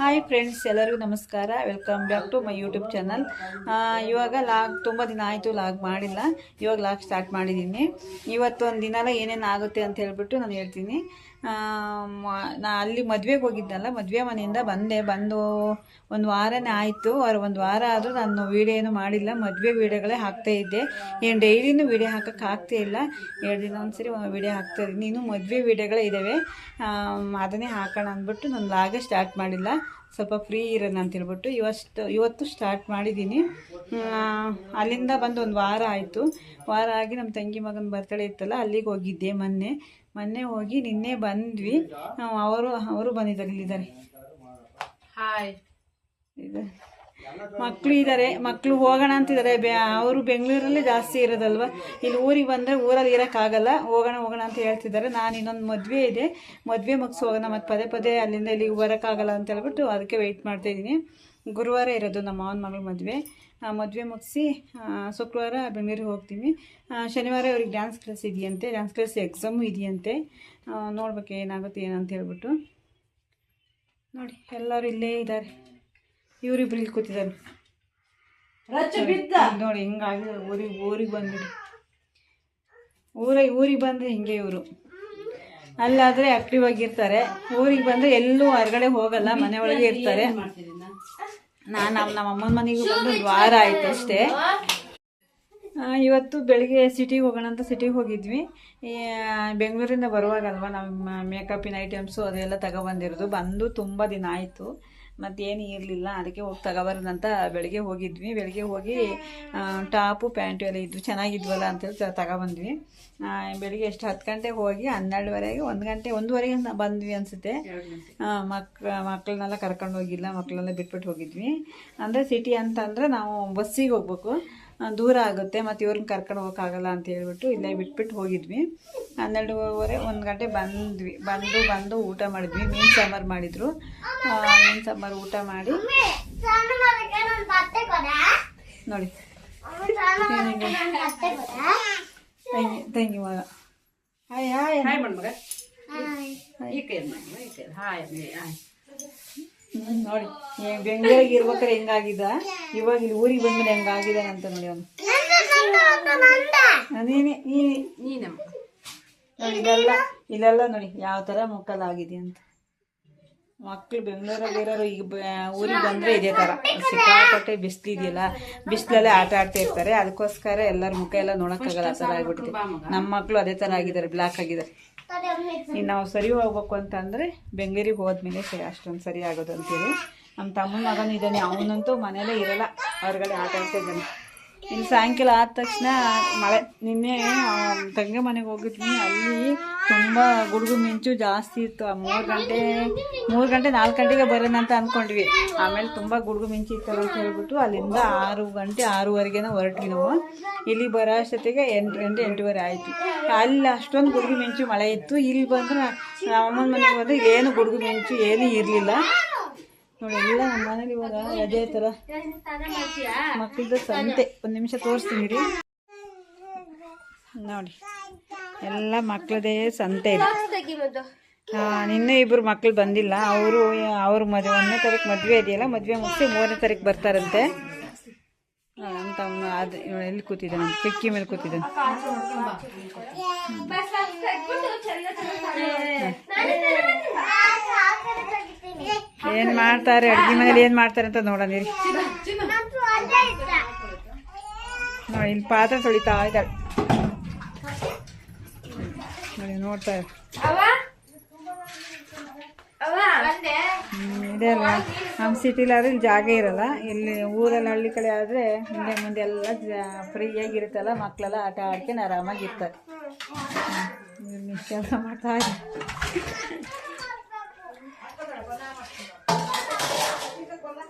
Hi friends ಎಲ್ಲರಿಗೂ ನಮಸ್ಕಾರ. Welcome back to my YouTube channel ಇವಾಗ ಲಾಗ್ ತುಂಬ ದಿನ ಆಯಿತು ಲಾಗ್ ಮಾಡಿಲ್ಲ. ಇವಾಗ ಲಾಗ್ ಸ್ಟಾರ್ಟ್ ಮಾಡಿದ್ದೀನಿ ಇವತ್ತು ಒಂದು ದಿನ ಏನೇನು ಆಗುತ್ತೆ ಅಂತ ಹೇಳ್ಬಿಟ್ಟು ನಾನು ಹೇಳ್ತೀನಿ. ನಾ ಅಲ್ಲಿ ಮದುವೆಗೆ ಹೋಗಿದ್ನಲ್ಲ, ಮದುವೆ ಮನೆಯಿಂದ ಬಂದೆ. ಬಂದು ಒಂದು ವಾರನೇ ಆಯಿತು. ಒಂದು ವಾರ ಆದರೂ ನಾನು ವೀಡಿಯೋ ಏನು ಮಾಡಿಲ್ಲ. ಮದುವೆ ವೀಡಿಯೋಗಳೇ ಹಾಕ್ತಾ ಇದ್ದೆ. ಏನು ಡೈಲಿನೂ ವೀಡಿಯೋ ಹಾಕೋಕ್ಕೆ ಆಗ್ತಾ ಇಲ್ಲ. ಎರಡು ದಿನ ಒಂದ್ಸರಿ ವೀಡಿಯೋ ಹಾಕ್ತಾ ಇದ್ದೀನಿ. ಇನ್ನೂ ಮದುವೆ ವೀಡಿಯೋಗಳೇ ಇದ್ದಾವೆ ಅದನ್ನೇ ಹಾಕೋಣ ಅಂದ್ಬಿಟ್ಟು ನಾನು ಲಾಗೇ ಸ್ಟಾರ್ಟ್ ಮಾಡಿಲ್ಲ. ಸ್ವಲ್ಪ ಫ್ರೀ ಇರೋಣ ಅಂತ ಹೇಳ್ಬಿಟ್ಟು ಇವತ್ತು ಇವತ್ತು ಸ್ಟಾರ್ಟ್ ಮಾಡಿದ್ದೀನಿ ಅಲ್ಲಿಂದ ಬಂದು ಒಂದು ವಾರ ಆಯಿತು. ವಾರ ಆಗಿ ನಮ್ಮ ತಂಗಿ ಮಗನ ಬರ್ತಡೇ ಇತ್ತಲ್ಲ, ಅಲ್ಲಿಗೆ ಹೋಗಿದ್ದೆ ಮೊನ್ನೆ. ಮೊನ್ನೆ ಹೋಗಿ ನಿನ್ನೆ ಬಂದ್ವಿ. ಅವರು ಅವರು ಬಂದಿದ್ದಾರೆ ಇಲ್ಲಿದ್ದಾರೆ. ಹಾಯ್ ಇದು. ಮಕ್ಕಳು ಇದ್ದಾರೆ ಮಕ್ಕಳು ಹೋಗೋಣ ಅಂತಿದ್ದಾರೆ. ಬೆ ಅವರು ಬೆಂಗಳೂರಲ್ಲೇ ಜಾಸ್ತಿ ಇರೋದಲ್ವ? ಇಲ್ಲಿ ಊರಿಗೆ ಬಂದರೆ ಊರಲ್ಲಿ ಇರೋಕ್ಕಾಗಲ್ಲ. ಹೋಗೋಣ ಹೋಗೋಣ ಅಂತ ಹೇಳ್ತಿದ್ದಾರೆ. ನಾನು ಇನ್ನೊಂದು ಮದುವೆ ಇದೆ. ಮದುವೆ ಮುಗಿಸಿ ಹೋಗೋಣ ಮತ್ತು ಪದೇ ಪದೇ ಅಲ್ಲಿಂದ ಇಲ್ಲಿಗೆ ಬರೋಕ್ಕಾಗಲ್ಲ ಅಂತ ಹೇಳ್ಬಿಟ್ಟು ಅದಕ್ಕೆ ವೆಯ್ಟ್ ಮಾಡ್ತಾಯಿದ್ದೀನಿ ಗುರುವಾರ ಇರೋದು ನಮ್ಮ ಮಾವನ ಮಗಳ ಮದುವೆ. ಮದುವೆ ಮುಗಿಸಿ ಶುಕ್ರವಾರ ಬೆಂಗಳೂರಿಗೆ ಹೋಗ್ತೀವಿ. ಶನಿವಾರ ಅವ್ರಿಗೆ ಡ್ಯಾನ್ಸ್ ಕ್ಲಾಸ್ ಇದೆಯಂತೆ. ಡ್ಯಾನ್ಸ್ ಕ್ಲಾಸ್ ಎಕ್ಸಾಮು ಇದೆಯಂತೆ. ನೋಡ್ಬೇಕು ಏನಾಗುತ್ತೆ ಏನಂತ ಹೇಳ್ಬಿಟ್ಟು. ನೋಡಿ ಎಲ್ಲರೂ ಇಲ್ಲೇ ಇದ್ದಾರೆ. ಇವರಿಬ್ರು ಇಲ್ಲಿ ಕೂತಿದ್ದಾರೆ. ನೋಡಿ ಹಿಂಗಾಗಿ ಊರಿಗೆ ಊರಿಗೆ ಬಂದ್ಬಿಡಿ. ಊರ ಊರಿಗೆ ಬಂದರೆ ಹಿಂಗೆ ಇವರು. ಅಲ್ಲಾದರೆ ಆಕ್ಟಿವ್ ಆಗಿರ್ತಾರೆ. ಊರಿಗೆ ಬಂದರೆ ಎಲ್ಲೂ ಹೊರಗಡೆ ಹೋಗಲ್ಲ ಮನೆ ಒಳಗೆ ಇರ್ತಾರೆ. ನಾನು ನಮ್ಮ ಅಮ್ಮನ ಮನೆಗೆ ಬಂದು ವಾರ ಆಯ್ತು ಅಷ್ಟೇ. ಇವತ್ತು ಬೆಳಿಗ್ಗೆ ಸಿಟಿಗೆ ಹೋಗೋಣ ಅಂತ ಸಿಟಿಗೆ ಹೋಗಿದ್ವಿ. ಬೆಂಗಳೂರಿಂದ ಬರುವಾಗಲ್ವ ನಮ್ಮ ಮೇಕಪ್ಪಿನ ಐಟಮ್ಸು ಅದೆಲ್ಲ ತಗೊಬಂದಿರೋದು ಬಂದು ತುಂಬ ದಿನ ಆಯಿತು. ಮತ್ತೇನು ಇರಲಿಲ್ಲ. ಅದಕ್ಕೆ ಹೋಗಿ ತಗೋಬಾರ್ದಂತ ಬೆಳಗ್ಗೆ ಹೋಗಿದ್ವಿ. ಬೆಳಗ್ಗೆ ಹೋಗಿ ಟಾಪು, ಪ್ಯಾಂಟು ಎಲ್ಲ ಇದ್ವು. ಚೆನ್ನಾಗಿದ್ವಲ್ಲ ಅಂತೇಳಿ ತಗೊಬಂದ್ವಿ. ಬೆಳಿಗ್ಗೆ ಎಷ್ಟು ಹತ್ತು ಗಂಟೆಗೆ ಹೋಗಿ ಹನ್ನೆರಡುವರೆಗೆ, ಒಂದು ಗಂಟೆ, ಒಂದೂವರೆಗೆ ಬಂದ್ವಿ ಅನಿಸುತ್ತೆ. ಮಕ್ ಮಕ್ಕಳನ್ನೆಲ್ಲ ಕರ್ಕೊಂಡು ಹೋಗಿಲ್ಲ. ಮಕ್ಕಳನ್ನೆಲ್ಲ ಬಿಟ್ಬಿಟ್ಟು ಹೋಗಿದ್ವಿ. ಅಂದರೆ ಸಿಟಿ ಅಂತಂದರೆ ನಾವು ಬಸ್ಸಿಗೆ ಹೋಗ್ಬೇಕು. ದೂರ ಆಗುತ್ತೆ ಮತ್ತು ಇವ್ರನ್ನ ಕರ್ಕೊಂಡು ಹೋಗೋಕ್ಕಾಗಲ್ಲ ಅಂತ ಹೇಳ್ಬಿಟ್ಟು ಇಲ್ಲೇ ಬಿಟ್ಬಿಟ್ಟು ಹೋಗಿದ್ವಿ. ಹನ್ನೆರಡುವರೆ ಒಂದು ಗಂಟೆ ಬಂದ್ವಿ ಬಂದು ಬಂದು ಊಟ ಮಾಡಿದ್ವಿ ಮೀನು ಸಾಂಬಾರು ಮಾಡಿದರು. ಮೀನು ಸಾಂಬಾರು ಊಟ ಮಾಡಿ ನೋಡಿ. ತಂಗಿ ಯು ಮಗ ಹಾಯ್ ಹಾಯ್ ಹಾಯ್ ಮಾಡ್ ಮಗ ಈ ಕೈ ಮಾಡಿ ಈ ಕೈ ಹಾಯ್ ಅಂದೆ, ಹಾಯ್. ಹ್ಮ್, ನೋಡಿ. ಬೆಂಗಳೂರಿಗೆ ಇರ್ಬೇಕಾರೆ ಹೆಂಗಾಗಿದ್ದ ಇವಾಗ ಇಲ್ಲಿ ಊರಿಗೆ ಬಂದ್ಮೇಲೆ ಹೆಂಗಾಗಿದೆ ಅಂತ ನೋಡಿ ಅವನು. ಅದೇನೆ ನೀನೆ ನೀನಮ್ಮ. ನೋಡಿ ಇದೆಲ್ಲ ಇಲ್ಲೆಲ್ಲ ನೋಡಿ ಯಾವ ಥರ ಮುಕ್ಕಲಾಗಿದೆ ಅಂತ. ಮಕ್ಕಳು ಬೆಂಗಳೂರಲ್ಲಿರೋರು ಈಗ ಊರಿಗೆ ಬಂದರೆ ಇದೇ ಥರ ಸಿಕ್ಕಾಪಟ್ಟೆ ಬಿಸಿಲಿದೆಯಲ್ಲ ಬಿಸಿಲಲ್ಲೇ ಆಟ ಆಡ್ತಾ ಇರ್ತಾರೆ. ಅದಕ್ಕೋಸ್ಕರ ಎಲ್ಲರ ಮುಖ ಎಲ್ಲ ನೋಡೋಕ್ಕಾಗಲ್ಲ ಆ ಥರ ಆಗ್ಬಿಟ್ಟಿದೆ. ನಮ್ಮ ಮಕ್ಕಳು ಅದೇ ಥರ ಆಗಿದ್ದಾರೆ ಬ್ಲಾಕ್ ಆಗಿದ್ದಾರೆ. ಇನ್ನು ನಾವು ಸರಿ ಹೋಗ್ಬೇಕು ಅಂತಂದರೆ ಬೆಂಗಳೂರಿಗೆ ಹೋದ್ಮೇಲೆ ಸರಿ ಅಷ್ಟೊಂದು ಸರಿ ಆಗೋದು ಅಂತೇಳಿ ನಮ್ಮ ತಮ್ಮನ ಮಗನಿದ್ದಾನೆ ಅವನಂತೂ ಮನೇಲೇ ಇರಲ್ಲ. ಹೊರಗಡೆ ಆಟ ಆಡ್ತಾ ಇದ್ದಾನೆ ಇನ್ನು ಸಾಯಂಕಾಲ ಆದ ತಕ್ಷಣ ಮಳೆ. ನಿನ್ನೆ ತಂಗ ಮನೆಗೆ ಹೋಗಿದ್ವಿ. ಅಲ್ಲಿ ತುಂಬ ಗುಡುಗು ಮಿಂಚು ಜಾಸ್ತಿ ಇತ್ತು. ಮೂರು ಗಂಟೆ ಮೂರು ಗಂಟೆ, ನಾಲ್ಕು ಗಂಟೆಗೆ ಬರೋಣ ಅಂತ ಅಂದ್ಕೊಂಡ್ವಿ ಆಮೇಲೆ ತುಂಬ ಗುಡುಗು ಮಿಂಚು ಇತ್ತಲ್ಲ ಅಂತ ಹೇಳ್ಬಿಟ್ಟು ಅಲ್ಲಿಂದ ಆರು ಗಂಟೆ, ಆರೂವರೆಗೆನ ಹೊರಟ್ವಿ ನಾವು. ಇಲ್ಲಿ ಬರೋ ಅಷ್ಟೊತ್ತಿಗೆ ಎಂಟು ಗಂಟೆ ಎಂಟೂವರೆ ಆಯಿತು. ಅಲ್ಲಿ ಅಷ್ಟೊಂದು ಗುಡುಗು ಮಿಂಚು ಮಳೆ ಇತ್ತು. ಇಲ್ಲಿ ಬಂದ್ರೆ ನಮ್ಮ ಅಮ್ಮನ ಮನೆಗೆ ಬಂದರೆ ಏನು ಗುಡುಗು ಮಿಂಚು ಏನೂ ಇರಲಿಲ್ಲ. ನೋಡಿ ಎಲ್ಲ ನಮ್ಮ ಮನೇಲಿ ಇವಾಗ ರಜೆ ತರ ಮಕ್ಕಳದ್ದು ಸಂತೆ. ಒಂದು ನಿಮಿಷ ತೋರಿಸ್ತೀನಿ ರೀ. ನೋಡಿ ಎಲ್ಲ ಮಕ್ಕಳದೇ ಸಂತೆ ಇದೆ. ನಿನ್ನೆ ಇಬ್ಬರು ಮಕ್ಕಳು ಬಂದಿಲ್ಲ. ಅವರು ಅವ್ರ ಮದುವೆ ಒಂದನೇ ತಾರೀಕು ಮದುವೆ ಇದೆಯಲ್ಲ ಮದುವೆ ಮುಗಿಸಿ ಮೂರನೇ ತಾರೀಕು ಬರ್ತಾರಂತೆ. ಅಂತ ಅವನು ಅದು ಎಲ್ಲಿ ಕೂತಿದ್ದಾನೆ? ಕಿಕ್ಕಿ ಮೇಲೆ ಕೂತಿದ್ದಾನೆ. ಏನು ಮಾಡ್ತಾರೆ? ಅಡ್ಗೆ ಮನೇಲಿ ಏನು ಮಾಡ್ತಾರೆ ಅಂತ ನೋಡೋಣ ನೋಡಿ, ಇಲ್ಲಿ ಪಾತ್ರೆ ತೊಳಿತಾ ಇದ್ದಾಳೆ. ನೋಡಿ, ನೋಡ್ತಾ ಇದೆ ಅಲ್ವಾ ನಮ್ಮ ಇಲ್ಲಿ ಜಾಗ ಇರಲ್ಲ. ಇಲ್ಲಿ ಊರಲ್ಲಿ ಹಳ್ಳಿ ಕಡೆ ಆದರೆ ಹಿಂದೆ ಮುಂದೆ ಎಲ್ಲ ಫ್ರೀಯಾಗಿರುತ್ತಲ್ಲ ಮಕ್ಕಳೆಲ್ಲ ಆಟ ಆಡ್ಕೊಂಡು ಆರಾಮಾಗಿರ್ತಾರೆ. ಕೆಲಸ ಮಾಡ್ತಾ ಇದ್ದಾರೆ.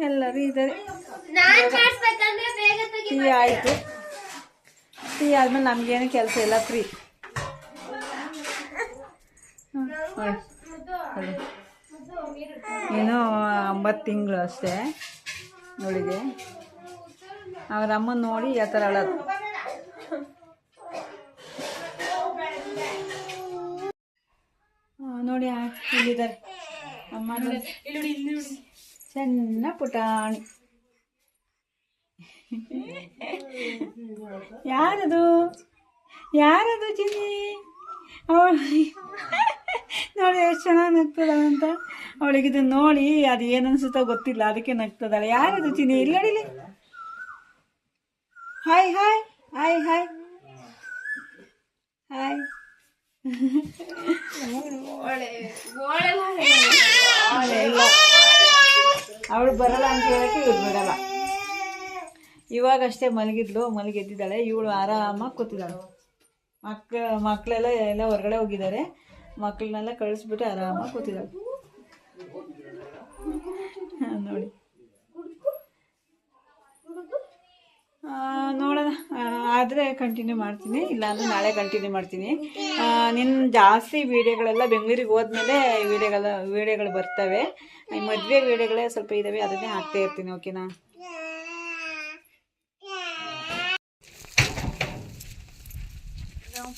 ಎಲ್ಲರೂ ಇದ್ದಾರೆ. ಟೀ ಆಯಿತು. ಟೀ ಆದ್ಮೇಲೆ ನಮಗೇನು ಕೆಲಸ ಇಲ್ಲ ಫ್ರೀ. ಏನೋ ಒಂಬತ್ತು ತಿಂಗಳು ಅಷ್ಟೇ ನೋಡಿದೆ. ಅವ್ರ ಅಮ್ಮ ನೋಡಿ ಯಾವ ಥರ ಅಳೋದು. ನೋಡಿ ಇಲ್ಲಿದ್ದಾರೆ. ಅಮ್ಮ ನೋಡಿ. ಸಣ್ಣ ಪುಟಾಣಿ ಯಾರದು ಯಾರದು ಚಿನ್ನಿ ಅವಳು ನೋಡಿ ಎಷ್ಟು ಚೆನ್ನಾಗಿ ನಗ್ತದ ಅಂತ ಅವಳಿಗೆ ಇದು ನೋಡಿ ಅದು ಏನನ್ಸುತ್ತೋ ಗೊತ್ತಿಲ್ಲ ಅದಕ್ಕೆ ನಗ್ತದಾಳೆ ಯಾರದು Chinni ಇಲ್ಲಡಿಲಿ hi hi hi hi hi hi ಅವಳು ಬರಲ್ಲ ಅಂತ ಹೇಳಕ್ಕೆ ಇವ್ರು ಬಿಡಲ್ಲ. ಇವಾಗಷ್ಟೇ ಮಲಗಿದ್ಲು, ಮಲಗೆದ್ದಿದ್ದಾಳೆ. ಇವಳು ಆರಾಮಾಗಿ ಕೂತಿದ್ದಾಳು. ಮಕ್ಕ ಮಕ್ಕಳೆಲ್ಲ ಎಲ್ಲ ಹೊರಗಡೆ ಹೋಗಿದ್ದಾರೆ. ಮಕ್ಕಳನ್ನೆಲ್ಲ ಕಳಿಸ್ಬಿಟ್ಟು ಆರಾಮಾಗಿ ಕೂತಿದ್ದಾಳೆ. ನೋಡಿ. ಆದರೆ ಕಂಟಿನ್ಯೂ ಮಾಡ್ತೀನಿ, ಇಲ್ಲಾಂದರೆ ನಾಳೆ ಕಂಟಿನ್ಯೂ ಮಾಡ್ತೀನಿ. ನಿನ್ನ ಜಾಸ್ತಿ ವೀಡಿಯೋಗಳೆಲ್ಲ ಬೆಂಗಳೂರಿಗೆ ಹೋದ್ಮೇಲೆ ವೀಡಿಯೋಗಳ, ವೀಡಿಯೋಗಳು ಬರ್ತವೆ. ಮದುವೆ ವೀಡಿಯೋಗಳೇ ಸ್ವಲ್ಪ ಇದ್ದಾವೆ ಅದನ್ನೇ ಹಾಕ್ತಾ ಇರ್ತೀನಿ, ಓಕೆನಾ?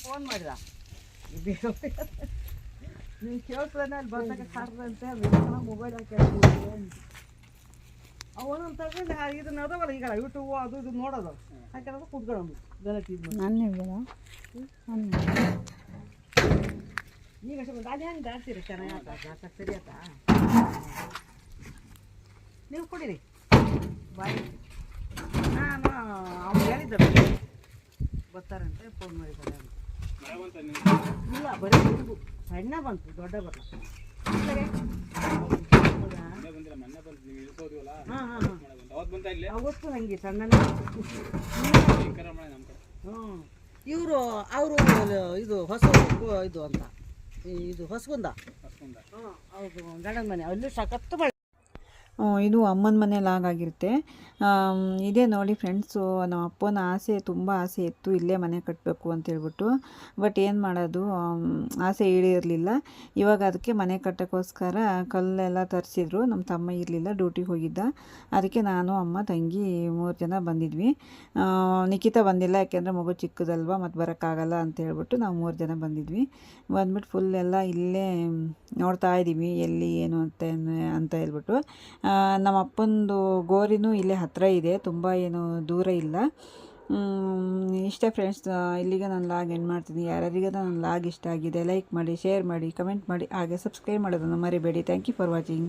ಫೋನ್ ಮಾಡಿದ? ನೀನು ಕೇಳ್ತಾನೆ, ಅಲ್ಲಿ ಬಂದಾಗ ಸಾರ್ದಂತೆ ಮೊಬೈಲ್ ಹಾಕಿ ಅವನು ತಗೊಂಡು ಇದನ್ನ ಅದಾವಲ್ಲ ಈಗ ಯೂಟ್ಯೂಬ್ ಅದು ಇದು ನೋಡೋದು. ಹಾಕಿರೋದು ಕುತ್ಕೊಳ್ಳೋದು. ಗಲಾಟೆ ಇದು. ನಾನು ಹೇಳ್ಬೋದಾ ಈಗ ಸ್ವಲ್ಪ ಅಲ್ಲಿ ಹೆಂಗೆ ದಾಡ್ತೀರಿ ಚೆನ್ನಾಗಿ ಆತ ಜಾಸ್ತಿ ಸರಿ ಆತ ನೀವು ಕುಡೀರಿ. ಬಾಯ್. ನಾನು ಅವ್ನು ಹೇಳಿದ್ದರು. ಬರ್ತಾರಂತೆ ಫೋನ್ ಮಾಡಿದ್ದಾರೆ ಇಲ್ಲ ಬರೀ ಹುಡುಗು. ಸಣ್ಣ ಬಂತು ದೊಡ್ಡ ಬರಲ್ಲ ಹಾಂ ಹಾಂ ಹಾಂ. ಅವತ್ತು ಹಂಗೆ ಹ್ಮ್ ಇವರು ಅವರು ಇದು ಹೊಸ ಇದು ಅಂತ. ಈ ಇದು ಹೊಸಗುಂದ. ಹ್ಞೂ ಹೌದು ಗಂಡನ ಮನೆ. ಅಲ್ಲಿ ಸಖತ್ತು ಮಳೆ. ಇದು ಅಮ್ಮನ ಮನೇಲಿ ಹಾಗಾಗಿರುತ್ತೆ. ಆಗಿರುತ್ತೆ ಇದೇ ನೋಡಿ ಫ್ರೆಂಡ್ಸು ನಮ್ಮ ಅಪ್ಪನ ಆಸೆ, ತುಂಬ ಆಸೆ ಇತ್ತು, ಇಲ್ಲೇ ಮನೆ ಕಟ್ಟಬೇಕು ಅಂತ ಹೇಳ್ಬಿಟ್ಟು. ಬಟ್ ಏನು ಮಾಡೋದು ಆಸೆ ಈಡೇರಲಿಲ್ಲ. ಇವಾಗ ಅದಕ್ಕೆ ಮನೆ ಕಟ್ಟೋಕ್ಕೋಸ್ಕರ ಕಲ್ಲೆಲ್ಲ ತರಿಸಿದ್ರು. ನಮ್ಮ ತಮ್ಮ ಇರಲಿಲ್ಲ ಡ್ಯೂಟಿಗೆ ಹೋಗಿದ್ದ. ಅದಕ್ಕೆ ನಾನು, ಅಮ್ಮ, ತಂಗಿ ಮೂರು ಜನ ಬಂದಿದ್ವಿ. ನಿಖಿತ ಬಂದಿಲ್ಲ, ಯಾಕೆಂದರೆ ಮಗು ಚಿಕ್ಕದಲ್ವ ಮತ್ತು ಬರೋಕ್ಕಾಗಲ್ಲ ಅಂತ ಹೇಳ್ಬಿಟ್ಟು ನಾವು ಮೂರು ಜನ ಬಂದಿದ್ವಿ. ಬಂದ್ಬಿಟ್ಟು ಫುಲ್ ಎಲ್ಲ ಇಲ್ಲೇ ನೋಡ್ತಾ ಇದ್ದೀವಿ ಎಲ್ಲಿ, ಏನು ಅಂತ ಅಂತ ಹೇಳ್ಬಿಟ್ಟು. ನಮ್ಮ ಅಪ್ಪಂದು ಗೋರಿನೂ ಇಲ್ಲೇ ಹತ್ತಿರ ಇದೆ, ತುಂಬ ಏನು ದೂರ ಇಲ್ಲ. ಇಷ್ಟೇ ಫ್ರೆಂಡ್ಸ್ ಇಲ್ಲಿಗೆ ನಾನು ಲಾಗ್ ಎಂಡ್ ಮಾಡ್ತೀನಿ. ಯಾರ್ಯಾರಿಗೆ ನನ್ನ ಲಾಗ್ ಇಷ್ಟ ಆಗಿದೆ ಲೈಕ್ ಮಾಡಿ ಶೇರ್ ಮಾಡಿ ಕಮೆಂಟ್ ಮಾಡಿ, ಹಾಗೆ ಸಬ್ಸ್ಕ್ರೈಬ್ ಮಾಡೋದನ್ನು ಮರಿಬೇಡಿ. Thank you for watching